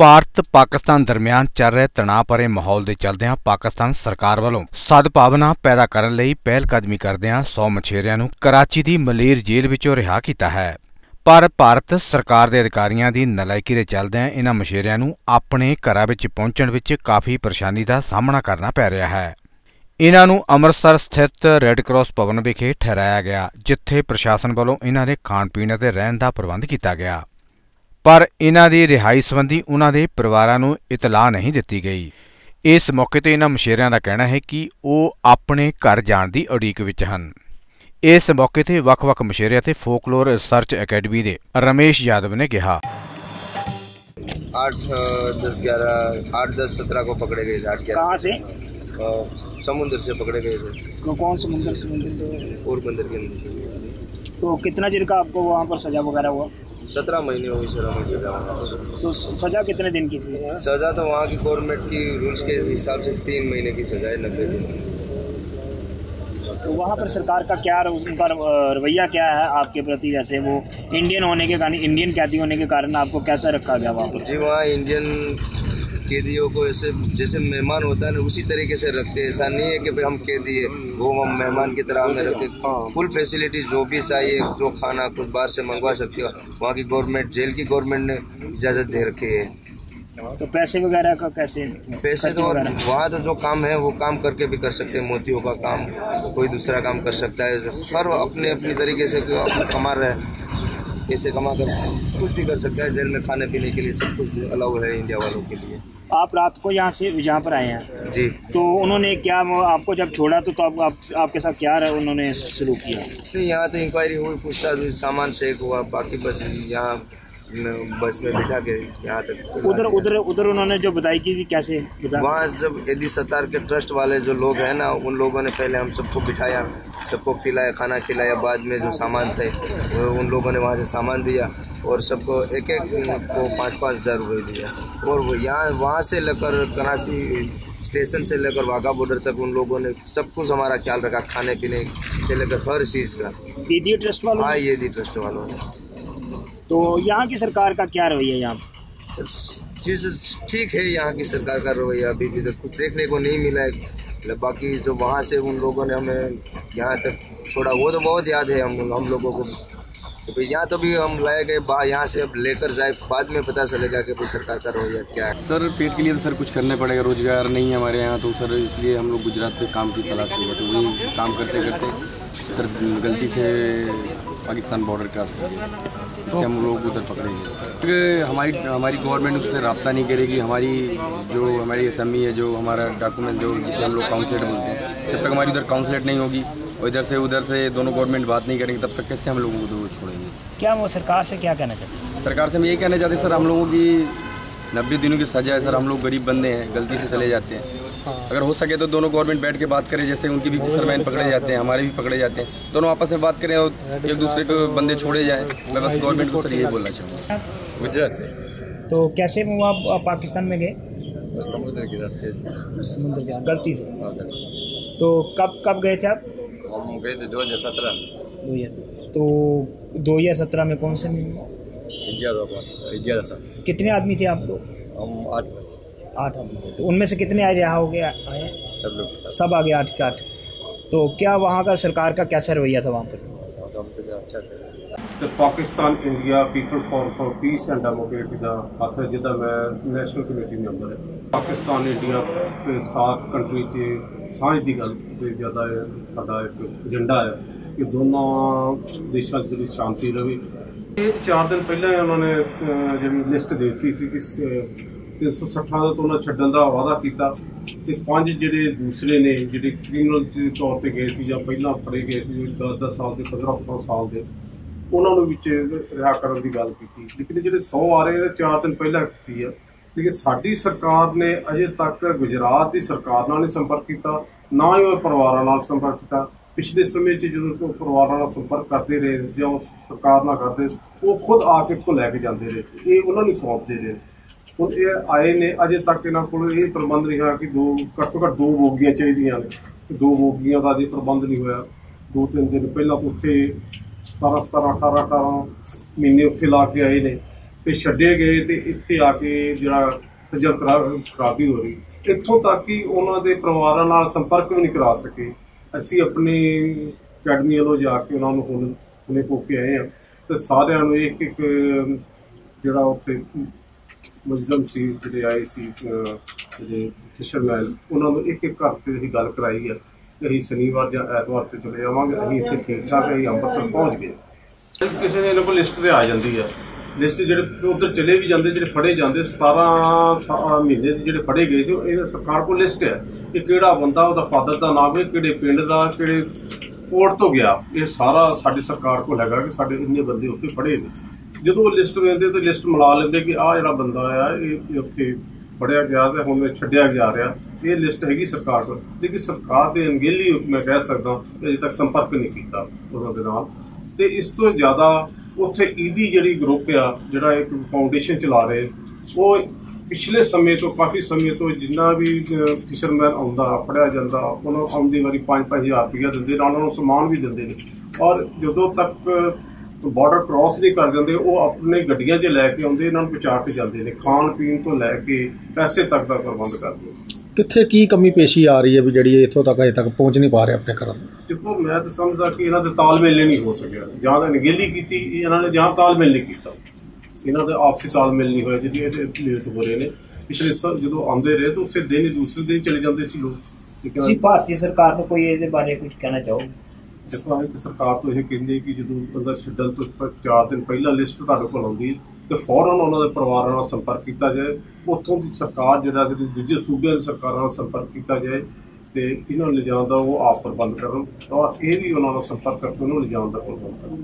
ਭਾਰਤ ਪਾਕਿਸਤਾਨ ਦਰਮਿਆਨ ਚੱਲ ਰਹੇ ਤਣਾਅ ਭਰੇ ਮਾਹੌਲ ਦੇ ਚਲਦਿਆਂ ਪਾਕਿਸਤਾਨ ਸਰਕਾਰ ਵੱਲੋਂ ਸਦਭਾਵਨਾ ਪੈਦਾ ਕਰਨ ਲਈ ਪਹਿਲ ਕਦਮੀ ਕਰਦਿਆਂ 100 ਮਛੇਰਿਆਂ ਨੂੰ ਕਰਾਚੀ ਦੀ ਮਲੇਰ ਜੇਲ੍ਹ ਵਿੱਚੋਂ ਰਿਹਾ ਕੀਤਾ ਹੈ। ਪਰ ਭਾਰਤ ਸਰਕਾਰ ਦੇ ਅਧਿਕਾਰੀਆਂ ਦੀ ਨਲਾਇਕੀ ਦੇ ਚਲਦਿਆਂ ਇਹਨਾਂ ਮਛੇਰਿਆਂ ਨੂੰ ਆਪਣੇ ਘਰਾਂ ਵਿੱਚ ਪਹੁੰਚਣ ਵਿੱਚ ਕਾਫੀ ਪਰੇਸ਼ਾਨੀ ਦਾ ਸਾਹਮਣਾ ਕਰਨਾ ਪੈ ਰਿਹਾ ਹੈ। ਇਹਨਾਂ ਨੂੰ ਅੰਮ੍ਰਿਤਸਰ ਸਥਿਤ ਰੈੱਡ ਕਰਾਸ ਭਵਨ ਵਿਖੇ ਠਹਿਰਾਇਆ ਗਿਆ, ਜਿੱਥੇ ਪ੍ਰਸ਼ਾਸਨ ਵੱਲੋਂ ਇਹਨਾਂ ਦੇ ਖਾਣ ਪੀਣ ਅਤੇ ਰਹਿਣ ਦਾ ਪ੍ਰਬੰਧ ਕੀਤਾ ਗਿਆ। ਪਰ ਇਹਨਾਂ ਦੀ ਰਿਹਾਈ ਸੰਬੰਧੀ ਉਹਨਾਂ ਦੇ ਪਰਿਵਾਰਾਂ ਨੂੰ ਇਤਲਾਹ ਨਹੀਂ ਦਿੱਤੀ ਗਈ ਇਸ ਮੌਕੇ ਤੇ ਇਹਨਾਂ ਮਸ਼ੇਰਿਆਂ ਦਾ ਕਹਿਣਾ ਹੈ ਕਿ ਉਹ ਆਪਣੇ ਘਰ ਜਾਣ ਦੀ ਉਡੀਕ ਵਿੱਚ ਹਨ ਇਸ ਮੌਕੇ ਤੇ ਵੱਖ-ਵੱਖ ਮਸ਼ੇਰੇ ਅਤੇ ਫੋਕਲੋਰ ਰਿਸਰਚ ਅਕੈਡਮੀ ਦੇ ਰਮੇਸ਼ ਯਾਦਵ ਨੇ ਕਿਹਾ आठ अ, दस ग्यारह आठ दस सत्रह को पकड़े गए थे आठ ग्यारह कहाँ से अ, समुद्र से पकड़े गए थे को- कौन समुंदर समुंदर तो, पोरबंदर के अंदर तो कितना दिन का आपको वहाँ पर सजा वगैरह हुआ सत्रह महीने हुई सर हमें सजा तो सजा कितने दिन की थी? सजा तो वहाँ की गवर्नमेंट की रूल्स के हिसाब से तीन महीने की सजा है नब्बे दिन की। तो वहाँ पर सरकार का क्या उनका रवैया क्या है आपके प्रति? जैसे वो इंडियन होने के कारण इंडियन कैदी होने के कारण आपको कैसा रखा गया वहाँ पर? जी वहाँ इंडियन कैदियों को ऐसे जैसे मेहमान होता है ना उसी तरीके से रखते हैं। ऐसा नहीं है कि भाई हम कैदी है वो हम मेहमान की तरह हमें रखते फुल फैसिलिटी जो भी चाहिए जो खाना कुछ बाहर से मंगवा सकते हो वहाँ की गवर्नमेंट जेल की गवर्नमेंट ने इजाज़त दे रखी है। तो पैसे वगैरह का कैसे पैसे तो वहाँ तो जो काम है वो काम करके भी कर सकते हैं मोतियों का काम कोई दूसरा काम कर सकता है। हर अपने अपने तरीके से अपना कमा रहा है। पैसे कमा कर कुछ भी कर सकता है जेल में खाने पीने के लिए सब कुछ अलाउ है इंडिया वालों के लिए। आप रात को यहाँ से यहाँ पर आए हैं? जी। तो उन्होंने क्या आपको जब छोड़ा तो, तो आप, आप, आपके साथ क्या रहा उन्होंने शुरू किया? नहीं यहाँ तो इंक्वायरी हुई पूछताछ हुई सामान चेक हुआ बाकी बस यहाँ बस में बिठा के यहाँ तक उधर उधर उधर उन्होंने जो बताई की कैसे वहाँ जब यदि सत्तार के ट्रस्ट वाले जो लोग हैं ना उन लोगों ने पहले हम सबको बिठाया। सबको खिलाया खाना खिलाया बाद में जो सामान थे वो उन लोगों ने वहाँ से सामान दिया और सबको एक एक को पाँच पाँच हज़ार रुपये दिया। और यहाँ वहाँ से लेकर कराची स्टेशन से लेकर वाघा बॉर्डर तक उन लोगों ने सब कुछ हमारा ख्याल रखा खाने पीने से लेकर हर चीज़ का। दीदी ट्रस्ट वालों हाँ ये दी ट्रस्ट वालों ने। तो यहाँ की सरकार का क्या रवैया यहाँ? पर? चीज़ ठीक है यहाँ की सरकार का रवैया अभी भी तो कुछ देखने को नहीं मिला है। बाकी जो वहाँ से उन लोगों ने हमें यहाँ तक छोड़ा, वो तो बहुत याद है हम हम लोगों को। तो भाई यहाँ तो भी हम लाए गए यहाँ से अब लेकर जाए, बाद में पता चलेगा कि भाई सरकार का रोज़गार क्या। है सर, पेट के लिए तो सर कुछ करने पड़ेगा, रोज़गार नहीं है हमारे यहाँ तो सर इसलिए हम लोग गुजरात पे काम की तलाश में वही काम करते करते सर गलती से पाकिस्तान बॉर्डर क्रॉस कर इससे हम लोग उधर पकड़ेंगे फिर हमारी हमारी गवर्नमेंट उससे रब्ता नहीं करेगी। हमारी जो हमारी असम्मी है जो हमारा डॉक्यूमेंट जो जिसे हम लोग काउंसलेट बोलते हैं जब तक हमारी उधर काउंसलेट नहीं होगी और इधर से उधर से दोनों गवर्नमेंट बात नहीं करेंगे तब तक कैसे हम लोगों को उधर छोड़ेंगे? क्या वो सरकार से क्या कहना चाहते हैं? सरकार से हम यही कहना चाहते हैं सर हम लोगों की नब्बे दिनों की सजा है सर हम लोग गरीब बंदे हैं गलती से चले जाते हैं। अगर हो सके तो दोनों गवर्नमेंट बैठ के बात करें जैसे उनकी भी फिशरमैन पकड़े जाते हैं हमारे भी पकड़े जाते हैं। दोनों आपस में बात करें और एक दूसरे को बंदे छोड़े जाएँ। मैं बस गवर्नमेंट को सर यही बोलना चाहूँगा। गुजरात से। तो कैसे वो आप पाकिस्तान में गए? तो समुद्र के रास्ते से। समुद्र के गलती से। तो कब कब गए थे आप? हम गए थे दो हज़ार सत्रह दो हज़ार तो दो हज़ार सत्रह में कौन से महीने? ग्यारह साल। कितने आदमी थे आपको हम आठ आठ आदमी तो उनमें से कितने आए रिहा हो गए आए? सब लोग सब आ गए आठ के आठ। तो क्या वहाँ का सरकार का कैसा रवैया था वहाँ पर तो अच्छा था। Pakistan India people for for peace and democracy का आखिर जिदा मैं नैशनल कमेटी मैंबर है। पाकिस्तान इंडिया साथ कंट्री से साइंस की गल ज़्यादा एक एजेंडा है कि दोनों देशों की शांति रही। ਇਹ ਚਾਰ ਦਿਨ ਪਹਿਲਾਂ ਹੀ ਉਹਨਾਂ ਨੇ ਜਿਹੜੀ ਲਿਸਟ ਦੇ ਦਿੱਤੀ ਸੀ ਕਿ ਸ- 360 ਦਾ ਤੋਂ ਉਹਨਾਂ ਛੱਡਣ ਦਾ ਵਾਅਦਾ ਕੀਤਾ ਤੇ ਪੰਜ ਜਿਹੜੇ ਦੂਸਰੇ ਨੇ, ਜਿਹੜੇ ਕ੍ਰਿਮੀਨਲ ਤੌਰ ਤੇ ਗਏ ਸੀ ਜਾਂ ਪਹਿਲਾਂ ਫੜੇ ਗਏ ਸੀ 10 10 ਸਾਲ ਦੇ 15 15 ਸਾਲ ਦੇ, ਉਹਨਾਂ ਨੂੰ ਵਿੱਚ ਰਿਹਾ ਕਰਨ ਦੀ ਗੱਲ ਕੀਤੀ। ਲੇਕਿਨ ਜਿਹੜੇ 100 ਆ ਰਹੇ ਨੇ ਚਾਰ ਦਿਨ ਪਹਿਲਾਂ ਕੀਤੀ ਆ। ਲੇਕਿਨ ਸਾਡੀ ਸਰਕਾਰ ਨੇ ਅਜੇ ਤੱਕ ਗੁਜਰਾਤ ਦੀ ਸਰਕਾਰ ਨਾਲ ਨਹੀਂ ਸੰਪਰਕ ਕੀਤਾ, ਨਾ ਹੀ ਉਹ ਪਰਿਵਾਰਾਂ ਨਾਲ ਸੰਪਰਕ ਕੀਤਾ। ਪਿਛਲੇ ਸਮੇਂ 'ਚ ਜਦੋਂ ਉਹ ਪਰਿਵਾਰਾਂ ਨਾਲ ਸੰਪਰਕ ਕਰਦੇ ਰਹੇ ਜਾਂ ਸਰਕਾਰ ਨਾਲ ਕਰਦੇ, ਉਹ ਖੁਦ ਆ ਕੇ ਕੋ ਲੈ ਕੇ ਜਾਂਦੇ ਰਹੇ। ਇਹ ਉਹਨਾਂ ਨੂੰ ਸੌਂਪਦੇ ਰਹੇ। ਹੁਣ ਇਹ ਆਏ ਨੇ, ਅਜੇ ਤੱਕ ਇਹਨਾਂ ਕੋਲ ਇਹ ਪ੍ਰਬੰਧ ਨਹੀਂ ਹੋਇਆ ਕਿ ਦੋ, ਘੱਟੋ ਘੱਟ ਦੋ ਬੋਗੀਆਂ ਚਾਹੀਦੀਆਂ ਨੇ। ਦੋ ਬੋਗੀਆਂ ਦਾ ਅਜੇ ਪ੍ਰਬੰਧ ਨਹੀਂ ਹੋਇਆ। ਦੋ, ਤਿੰਨ ਦਿਨ ਪਹਿਲਾਂ ਉੱਥੇ 17 17 18 18 ਮਹੀਨੇ ਉੱਥੇ ਲਾ ਕੇ ਆਏ ਨੇ। ਤੇ ਛੱਡੇ ਗਏ ਤੇ ਇੱਥੇ ਆ ਕੇ ਜਿਹੜਾ ਖੱਜਲ ਖਰਾ- ਖਰਾਬੀ ਹੋ ਰਹੀ। ਇੱਥੋਂ ਤੱਕ ਕਿ ਉਹਨਾਂ ਦੇ ਪਰਿਵਾਰਾਂ ਨਾਲ ਸੰਪਰਕ ਵੀ ਨਹੀਂ ਕਰਾ ਸਕੇ। ਅਸੀਂ ਆਪਣੀ ਅਕੈਡਮੀ ਵੱਲੋਂ ਜਾ ਕੇ ਉਹਨਾਂ ਨੂੰ ਹੁਣ ਹੁਣੇ ਹੋ ਕੇ ਆਏ ਆ ਤੇ ਸਾਰਿਆਂ ਨੂੰ ਇੱਕ ਇੱਕ ਜਿਹੜਾ ਉੱਥੇ ਮੁਜਰਮ ਸੀ ਜਿਹੜੇ ਆਏ ਸੀ ਅਹ, ਜਿਹੜੇ ਫਿਸ਼ਰਮੈਨ ਉਹਨਾਂ ਨੂੰ ਇੱਕ ਇੱਕ ਘਰ ਤੇ ਅਸੀਂ ਗੱਲ ਕਰਾਈ ਆ ਅਸੀਂ ਸ਼ਨੀਵਾਰ ਜਾਂ ਐਤਵਾਰ ਤੇ ਚਲੇ ਜਾਵਾਂਗੇ ਅਸੀਂ ਇੱਥੇ ਠੀਕ ਠਾਕ ਅਸੀਂ ਅੰਮ੍ਰਿਤਸਰ ਪਹੁੰਚ ਗਏ। ਕਿਸੇ ਦੇ ਇਹਨਾਂ ਕੋਲ ਲਿਸਟ ਤੇ ਆ ਜਾਂਦੀ ਆ। ਲਿਸਟ ਜਿਹੜੇ ਉਧਰ ਚਲੇ ਵੀ ਜਾਂਦੇ, ਜਿਹੜੇ ਫੜੇ ਜਾਂਦੇ 17 ਮਹੀਨੇ ਦੇ ਜਿਹੜੇ ਫੜੇ ਗਏ ਸੀ ਇਹ ਸਰਕਾਰ ਕੋਲ ਲਿਸਟ ਹੈ ਕਿ ਕਿਹੜਾ ਬੰਦਾ ਉਹਦਾ ਫਾਦਰ ਦਾ ਨਾਮ ਹੈ, ਕਿਹੜੇ ਪਿੰਡ ਦਾ, ਕਿਹੜੇ ਕੋਰਟ ਤੋਂ ਗਿਆ। ਇਹ ਸਾਰਾ ਸਾਡੀ ਸਰਕਾਰ ਕੋਲ ਹੈਗਾ ਕਿ ਸਾਡੇ ਇੰਨੇ ਬੰਦੇ ਉੱਥੇ ਫੜੇ ਨੇ। ਜਦੋਂ ਉਹ ਲਿਸਟ ਵੇਂਦੇ ਤਾਂ ਲਿਸਟ ਮਿਲਾ ਲੈਂਦੇ ਕਿ ਆਹ ਜਿਹੜਾ ਬੰਦਾ ਆ ਇਹ ਉੱਥੇ ਫੜਿਆ ਗਿਆ ਤੇ ਹੁਣ ਇਹ ਛੱਡਿਆ ਜਾ ਰਿਹਾ। ਇਹ ਲਿਸਟ ਹੈਗੀ ਸਰਕਾਰ ਕੋਲ। ਲੇਕਿਨ ਸਰਕਾਰ ਦੇ ਅੰਗੇਲੀ ਮੈਂ ਕਹਿ ਸਕਦਾ, ਅਜੇ ਤੱਕ ਸੰਪਰਕ ਨਹੀਂ ਕੀਤਾ ਉਹਨਾਂ ਦੇ ਨਾਲ। ਤੇ ਇਸ ਤੋਂ ਜ਼ਿਆਦਾ ਉੱਥੇ ਈਦੀ ਜਿਹੜੀ ਗਰੁੱਪ ਆ, ਜਿਹੜਾ ਇੱਕ ਫਾਊਂਡੇਸ਼ਨ ਚਲਾ ਰਹੇ, ਉਹ ਪਿਛਲੇ ਸਮੇਂ ਤੋਂ, ਕਾਫੀ ਸਮੇਂ ਤੋਂ ਜਿੰਨਾ ਵੀ ਫਿਸ਼ਰਮੈਨ ਆਉਂਦਾ, ਫੜਿਆ ਜਾਂਦਾ, ਉਹਨਾਂ ਨੂੰ ਆਉਂਦੀ ਵਾਰੀ 5-5000 ਰੁਪਇਆ ਦਿੰਦੇ ਨਾਲ ਉਹਨਾਂ ਨੂੰ ਸਮਾਨ ਵੀ ਦਿੰਦੇ ਨੇ। ਔਰ ਜਦੋਂ ਤੱਕ ਬਾਰਡਰ ਕ੍ਰਾਸ ਨਹੀਂ ਕਰ ਜਾਂਦੇ, ਉਹ ਆਪਣੇ ਗੱਡੀਆਂ 'ਚ ਲੈ ਕੇ ਆਉਂਦੇ, ਇਹਨਾਂ ਨੂੰ ਪਹੁੰਚਾ ਕੇ ਜਾਂਦੇ ਨੇ, ਖਾਣ ਪੀਣ ਤੋਂ ਲੈ ਕੇ ਪੈਸੇ ਤੱਕ ਦਾ ਪ੍ਰਬੰਧ ਕਰਦੇ ਨੇ। ਕਿੱਥੇ ਕੀ ਕਮੀ ਪੇਸ਼ੀ ਆ ਰਹੀ ਹੈ ਵੀ ਜਿਹੜੀ ਇੱਥੋਂ ਤੱਕ ਅਜੇ ਤੱਕ ਪਹੁੰਚ ਨਹੀਂ ਪਾ ਰਹੇ ਆਪਣੇ ਘਰਾਂ ਨੂੰ? ਦੇਖੋ ਮੈਂ ਤਾਂ ਸਮਝਦਾ ਕਿ ਇਹਨਾਂ ਦੇ ਤਾਲਮੇਲ ਨਹੀਂ ਹੋ ਸਕਿਆ। ਜਾਂ ਤਾਂ ਨਿਗੇਲੀ ਕੀਤੀ ਇਹਨਾਂ ਨੇ ਜਾਂ ਤਾਲਮੇਲ ਨਹੀਂ ਕੀਤਾ। ਇਹਨਾਂ ਦਾ ਆਪਸੀ ਤਾਲਮੇਲ ਨਹੀਂ ਹੋਇਆ ਜਿਹਦੀ ਇਹ ਲੇਟ ਹੋ ਰਹੇ ਨੇ। ਪਿਛਲੇ ਸਾਲ ਜਦੋਂ ਆਉਂਦੇ ਰਹੇ ਤਾਂ ਉਸੇ ਦਿਨ ਹੀ ਦੂਸਰੇ ਦਿਨ ਚਲੇ ਜਾਂਦੇ ਸੀ ਲੋਕ। ਤੁਸੀਂ ਭਾਰਤੀ ਸਰਕਾਰ ਨੂੰ ਕੋਈ ਇਹਦੇ ਬਾਰੇ ਕੁਝ ਕਹਿਣਾ ਚਾਹੋਗੇ? ਦੇਖੋ ਅਸੀਂ ਸਰਕਾਰ ਤੋਂ ਇਹ ਕਹਿੰਦੇ ਕਿ ਜਦੋਂ ਬੰਦਾ ਛੱਡਣ ਤੋਂ ਪ- ਚਾਰ ਦਿਨ ਪਹਿਲਾਂ ਲਿਸਟ ਤੁਹਾਡੇ ਕੋਲ ਆਉਂਦੀ ਹੈ ਤੇ ਫੌਰਨ ਉਹਨਾਂ ਦੇ ਪਰਿਵਾਰਾਂ ਨਾਲ ਸੰਪਰਕ ਕੀਤਾ ਜਾਏ, ਉੱਥੋਂ ਦੀ ਸਰਕਾਰ ਜਿਹੜਾ ਕਿ ਦੂਜੇ ਸੂਬਿਆਂ ਦੀ ਸਰਕਾਰਾਂ ਨਾਲ ਸੰਪਰਕ ਕੀਤਾ ਜਾਏ ਤੇ ਇਹਨਾਂ ਨੂੰ ਲਿਜਾਣ ਦਾ ਉਹ ਆਪ ਪ੍ਰਬੰਧ ਕਰਨ ਔਰ ਇਹ ਵੀ ਉਹਨਾਂ ਨਾਲ ਸੰਪਰਕ ਕਰਕੇ ਉਹਨੂੰ ਲਿਜਾਣ ਦਾ ਪ੍ਰਬੰਧ ਕਰਨ।